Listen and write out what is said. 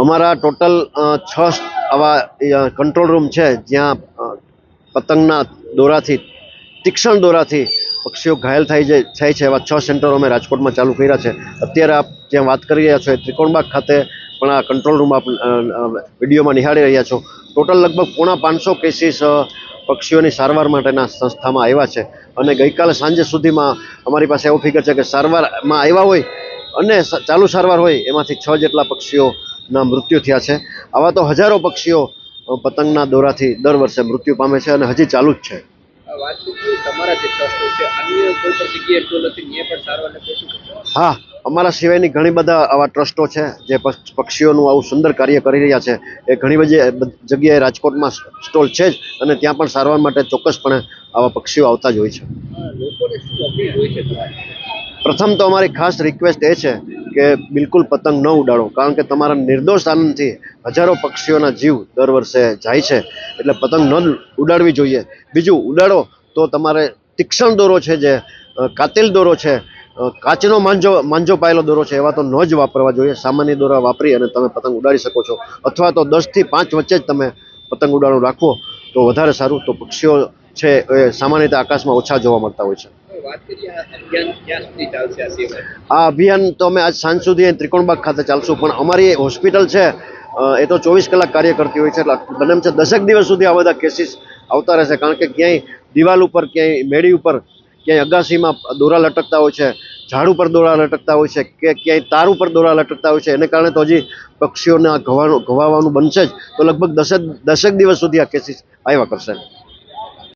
અમારા ટોટલ છ આવા કંટ્રોલ રૂમ છે, જ્યાં પતંગના દોરાથી, તીક્ષણ દોરાથી પક્ષીઓ ઘાયલ થાય જાય થાય છે, એવા છ સેન્ટરો અમે રાજકોટમાં ચાલુ કર્યા છે. અત્યારે આપ જ્યાં વાત કરી રહ્યા છો એ ત્રિકોણબાગ ખાતે પણ આ કંટ્રોલ રૂમ આપ વિડીયોમાં નિહાળી રહ્યા છો. ટોટલ લગભગ પોણા પાંચસો કેસીસ પક્ષીઓની સારવાર માટેના સંસ્થામાં આવ્યા છે. અને ગઈકાલે સાંજે સુધીમાં અમારી પાસે એવો ફિગર છે કે સારવારમાં આવ્યા હોય અને ચાલુ સારવાર હોય એમાંથી છ જેટલા પક્ષીઓના મૃત્યુ થયા છે. આવા તો હજારો પક્ષીઓ પતંગના દોરાથી દર વર્ષે મૃત્યુ પામે છે અને હજી ચાલુ જ છે. હા અમારા સિવાયની ઘણી બધા આવા ટ્રસ્ટો છે જે પક્ષીઓનું આવું સુંદર કાર્ય કરી રહ્યા છે. એ ઘણી બધી જગ્યાએ રાજકોટમાં સ્ટોલ છે જ અને ત્યાં પણ સારવાર માટે ચોક્કસપણે આવા પક્ષીઓ આવતા જ હોય છે. પ્રથમ તો અમારી ખાસ રિક્વેસ્ટ એ છે કે બિલકુલ પતંગ ન ઉડાડો, કારણ કે તમારા નિર્દોષ આનંદથી હજારો પક્ષીઓના જીવ દર વર્ષે જાય છે. એટલે પતંગ ન ઉડાડવી જોઈએ. બીજું, ઉડાડો તો તમારે તીક્ષણ દોરો છે જે કાતિલ દોરો છે કાચનો માંજો માંજો પાયેલો દોરો છે, એવા તો ન જ વાપરવા જોઈએ. સામાન્ય દોરા વાપરી અને તમે પતંગ ઉડાડી શકો છો. અથવા તો દસથી પાંચ વચ્ચે જ તમે પતંગ ઉડાડો રાખો તો વધારે સારું. તો પક્ષીઓ છે એ સામાન્ય રીતે આકાશમાં ઓછા જોવા મળતા હોય છે. આ અભિયાન તો અમે આજ સાંજ સુધી ત્રિકોણબાગ ખાતે ચાલશું, પણ અમારી હોસ્પિટલ છે એ તો ચોવીસ કલાક કાર્ય કરતી હોય છે, એટલે બને છે દસેક દિવસ સુધી આ બધા કેસીસ આવતા રહેશે, કારણ કે ક્યાંય દિવાલ ઉપર, ક્યાંય મેળી ઉપર, ક્યાંય અગાસીમાં દોરા લટકતા હોય છે, ઝાડ ઉપર દોરા લટકતા હોય છે, કે ક્યાંય તાર ઉપર દોરા લટકતા હોય છે, એને કારણે તો હજી પક્ષીઓને ઘવાનું, ઘવાવાનું બનશે જ, તો લગભગ દસેક દસેક દિવસ સુધી આ કેસીસ આવ્યા કરશે.